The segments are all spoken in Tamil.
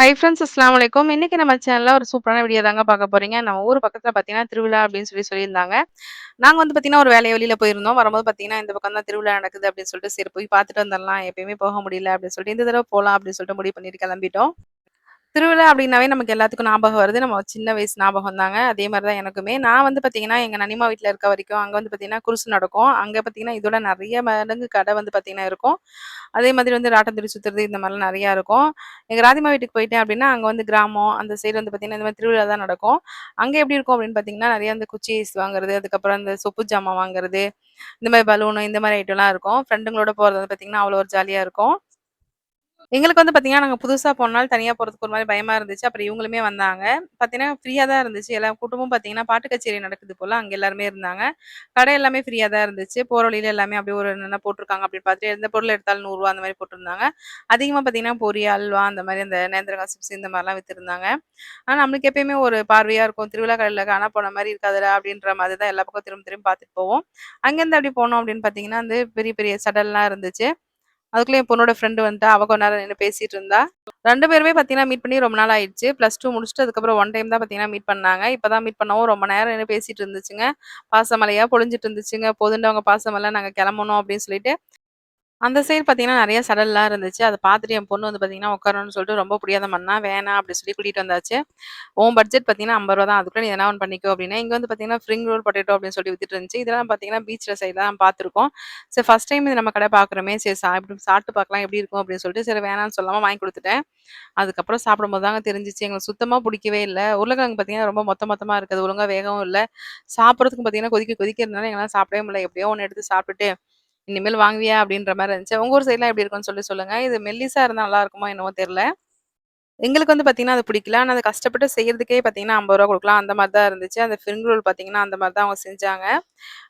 ஹை ஃப்ரெண்ட்ஸ் அஸ்லாம் வலைக்கும். இன்னைக்கு நம்ம சேனல்ல ஒரு சூப்பரான வீடியோ தாங்க பார்க்க போறீங்க. நம்ம ஊர் பக்கத்துல பார்த்தீங்கன்னா, திருவிழா அப்படின்னு சொல்லி சொல்லியிருந்தாங்க. நாங்க வந்து பார்த்தீங்கன்னா, ஒரு வேலை வெளியில் போயிருந்தோம். வரும்போது பார்த்தீங்கன்னா, இந்த பக்கம் தான் திருவிழா நடக்குது அப்படின்னு சொல்லிட்டு, சரி போய் பார்த்துட்டு வந்துரலாம். எப்பயுமே போக முடியல அப்படின்னு சொல்லிட்டு, இந்த தடவை போகலாம் அப்படின்னு சொல்லிட்டு முடிவு பண்ணிட்டு கிளம்பிட்டோம். திருவிழா அப்படின்னாவே நமக்கு எல்லாத்துக்கும் ஞாபகம் வருது. நம்ம சின்ன வயசு ஞாபகம் தாங்க. அதே மாதிரி தான் எனக்குமே. நான் வந்து பார்த்தீங்கன்னா, எங்க நனிமா வீட்டில் இருக்க வரைக்கும், அங்க வந்து பார்த்தீங்கன்னா, குருசு நடக்கும். அங்க பார்த்தீங்கன்னா, இதோட நிறைய மடங்கு கடை வந்து பார்த்தீங்கன்னா இருக்கும். அதே மாதிரி வந்து ராட்டந்தூரி சுத்துறது இந்த மாதிரிலாம் நிறையா இருக்கும். எங்க ராதிமா வீட்டுக்கு போயிட்டேன் அப்படின்னா, அங்க வந்து கிராமம், அந்த சைடு வந்து பார்த்தீங்கன்னா, இந்த மாதிரி திருவிழா தான் நடக்கும். அங்க எப்படி இருக்கும் அப்படின்னு பார்த்தீங்கன்னா, நிறைய அந்த குச்சி ஐஸ் வாங்குறது, அதுக்கப்புறம் அந்த சொப்பு ஜாமான் வாங்குறது, இந்த மாதிரி பலூனு இந்த மாதிரி ஐட்டம்லாம் இருக்கும். ஃப்ரெண்டுங்களோட போறது வந்து பார்த்தீங்கன்னா, அவ்வளோ ஒரு ஜாலியா இருக்கும். எங்களுக்கு வந்து பார்த்தீங்கன்னா, நாங்கள் புதுசாக போனால் தனியாக போகிறதுக்கு ஒரு மாதிரி பயமாக இருந்துச்சு. அப்புறம் இவங்களுமே வந்தாங்க. பார்த்தீங்கன்னா, ஃப்ரீயாக தான் இருந்துச்சு. எல்லா கூட்டமும் பார்த்தீங்கன்னா, பாட்டு கச்சேரி நடக்குது போல் அங்கே எல்லாருமே இருந்தாங்க. கடை எல்லாமே ஃப்ரீயாக தான் இருந்துச்சு. போகிற வழியில் எல்லாமே அப்படியே ஒரு என்ன போட்டிருக்காங்க அப்படின்னு பார்த்துட்டு, எந்த பொருள் எடுத்தாலும் நூறுரூவா அந்த மாதிரி போட்டிருந்தாங்க. அதிகமாக பார்த்தீங்கன்னா, பொரி, அல்வா அந்த மாதிரி அந்த நேந்திரகா சிப்ஸ் இந்த மாதிரிலாம் விற்றுருந்தாங்க ஆனால் நம்மளுக்கு எப்பயுமே ஒரு பார்வையாக இருக்கும். திருவிழா கடையில் காணா போன மாதிரி இருக்காதுல அப்படின்ற மாதிரி தான் எல்லா பக்கம் திரும்ப திரும்ப பார்த்துட்டு போவோம். அங்கேருந்து அப்படி போனோம் அப்படின்னு பார்த்தீங்கன்னா, வந்து பெரிய பெரிய சடல்லாம் இருந்துச்சு. அதுக்குள்ளே என் பொண்ணோட ஃப்ரெண்டு வந்துட்டு அவ கொஞ்ச நேரம் நின்னு பேசிட்டு இருந்தா. ரெண்டு பேருமே பார்த்தீங்கன்னா, மீட் பண்ணி ரொம்ப நாள் ஆயிடுச்சு. ப்ளஸ் டூ முடிச்சுட்டு அதுக்கப்புறம் ஒன் டைம் தான் பார்த்தீங்கன்னா, மீட் பண்ணாங்க. இப்போ தான் மீட் பண்ணவும் ரொம்ப நேரம் நின்னு பேசிட்டு இருந்துச்சுங்க. பாசமலையாக பொழிஞ்சிட்டு இருந்துச்சுங்க. பொதுண்டவங்க பாசமலை நாங்கள் நாங்க கிளம்பணும் அப்படின்னு சொல்லிட்டு அந்த சைடு பார்த்தீங்கன்னா, நிறைய சடல்லாம் இருந்துச்சு. அதை பார்த்துட்டு என் பொண்ணு வந்து பார்த்தீங்கன்னா, உட்காரணும்னு சொல்லிட்டு ரொம்ப புரியாத மண்ணா வேணாம் அப்படி சொல்லி கூட்டிகிட்டு வந்தாச்சு. உன் பட்ஜெட் பார்த்தீங்கன்னா, ஐம்பது ரூபா தான். அதுக்குள்ள நீ எதனா ஒன்று பண்ணிக்கோ அப்படின்னா, இங்கே வந்து பார்த்தீங்கன்னா, ஸ்ப்ரிங் ரோல் பொட்டேட்டோ அப்படின்னு சொல்லி வித்துட்டு இருந்துச்சு. இதெல்லாம் பார்த்தீங்கன்னா, பீச்சில் சைடு தான் பார்த்துருக்கோம். சரி ஃபர்ஸ்ட் டைம் இது நம்ம கடை பார்க்குறோமே, சரி சா இப்படி சாப்பிட்டு பார்க்கலாம் எப்படி இருக்கும் அப்படின்னு சொல்லிட்டு, சரி வேணாம்னு சொல்லாமல் வாங்கி கொடுத்துட்டேன் அதுக்கப்புறம் சாப்பிடும்போது தாங்க தெரிஞ்சிச்சு எங்களுக்கு சுத்தமாக பிடிக்கவே இல்லை உருளைக்கிழங்கு பார்த்தீங்கன்னா, ரொம்ப மொத்த மொத்தமாக இருக்குது ஒழுங்காக வேகவும் இல்லை சாப்பிட்றதுக்கு பார்த்தீங்கன்னா, கொதிக்க கொதிக்கிறதுனால எங்களால் சாப்பிடவே முடியல. எப்படியோ ஒன்று எடுத்து சாப்பிட்டுட்டு இனிமேல் வாங்குவியா? அப்படின்ற மாதிரி இருந்துச்சு. உங்க ஊர் சைட்லாம் எப்படி இருக்கும்னு சொல்லி சொல்லுங்க. இது மெல்லிசா இருந்தா நல்லா இருக்குமோ என்னவோ தெரியல. எங்களுக்கு வந்து பார்த்தீங்கன்னா, அது பிடிக்கல. ஆனால் அதை கஷ்டப்பட்டு செய்யறதுக்கே பார்த்தீங்கன்னா, ஐம்பது ரூபா கொடுக்கலாம் அந்த மாதிரி தான் இருந்துச்சு. அந்த ஃபிரிங் ரோல் பார்த்தீங்கன்னா, அந்த மாதிரி தான் அவங்க செஞ்சாங்க.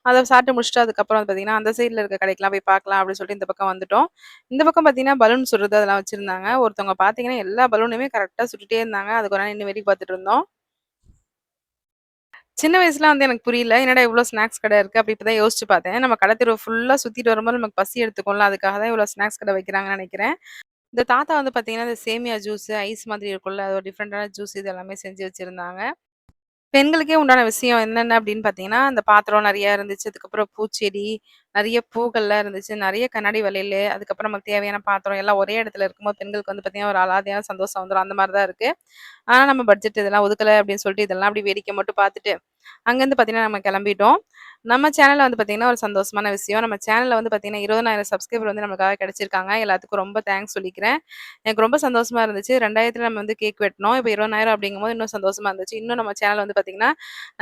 அத சாப்பிட்டு முடிச்சுட்டு அதுக்கப்புறம் வந்து பார்த்தீங்கன்னா, அந்த சைடில் இருக்க கடைக்கெலாம் போய் பார்க்கலாம் அப்படின்னு சொல்லிட்டு இந்த பக்கம் வந்துட்டோம். இந்த பக்கம் பார்த்தீங்கன்னா, பலூன் சுடுறது அதெல்லாம் வச்சிருந்தாங்க. ஒருத்தவங்க பார்த்தீங்கன்னா, எல்லா பலூனுமே கரெக்டாக சுட்டுட்டே இருந்தாங்க. அதுக்கு ஒரு நாள் இன்னும் வேடிக்கை பார்த்துட்டு இருந்தோம். சின்ன வயசுல வந்து எனக்கு புரியல. என்னடா இவ்வளோ ஸ்நாக்ஸ் கடை இருக்கு. அப்படி இப்பதான் யோசிச்சு பார்த்தேன். நம்ம கடை தெருவை ஃபுல்லா சுத்திட்டு வரும்போது நமக்கு பசி எடுத்துக்கோம்ல அதுக்காக தான் இவ்வளோ ஸ்நாக்ஸ் கடை வைக்கிறாங்கன்னு நினைக்கிறேன் இந்த தாத்தா வந்து பாத்தீங்கன்னா இந்த சேமியா ஜூஸ், ஐஸ் மாதிரி இருக்கும்ல. அது ஒரு டிஃப்ரெண்டான ஜூஸ் இது எல்லாமே செஞ்சு வச்சிருந்தாங்க. பெண்களுக்கே உண்டான விஷயம் என்னென்ன அப்படின்னு பார்த்தீங்கன்னா, அந்த பாத்திரம் நிறைய இருந்துச்சு. அதுக்கப்புறம் பூச்செடி, நிறைய பூக்கள்லாம் இருந்துச்சு. நிறைய கண்ணாடி வளையலு, அதுக்கப்புறம் நமக்கு தேவையான பாத்திரம் எல்லாம் ஒரே இடத்துல இருக்கும்போது பெண்களுக்கு வந்து பார்த்தீங்கன்னா, ஒரு அலாதையான சந்தோஷம் வந்துடும் அந்த மாதிரி தான் இருக்குது ஆனால் நம்ம பட்ஜெட் இதெல்லாம் ஒதுக்கலை அப்படின்னு சொல்லிட்டு இதெல்லாம் அப்படி வேடிக்கை மட்டும் பார்த்துட்டு, அங்கேருந்து பார்த்தீங்கன்னா நம்ம கிளம்பிட்டோம். நம்ம சேனலில் வந்து பார்த்தீங்கன்னா, ஒரு சந்தோஷமான விஷயம். நம்ம சேனலில் வந்து பார்த்தீங்கன்னா, 20,000 சப்ஸ்கிரைபர் வந்து நமக்காக கிடச்சிருக்காங்க எல்லாத்துக்கும் ரொம்ப தேங்க்ஸ் சொல்லிக்கிறேன். எனக்கு ரொம்ப சந்தோஷமாக இருந்துச்சு. 2000த்துல நம்ம வந்து கேக் வெட்டினோம். இப்போ 20,000 அப்படிங்கும்போது இன்னும் சந்தோஷமாக இருந்துச்சு. இன்னும் நம்ம சேனல் வந்து பார்த்தீங்கன்னா,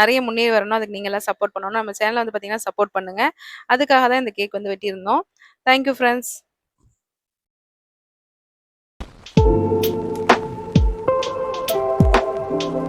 நிறைய முன்னேறி வரணும். அதுக்கு நீங்கள் எல்லாம் சப்போர்ட் பண்ணணும். நம்ம சேனலில் வந்து பார்த்தீங்கன்னா, சப்போர்ட் பண்ணுங்க. அதுக்காக தான் இந்த கேக் வந்து வெட்டியிருந்தோம். Thank you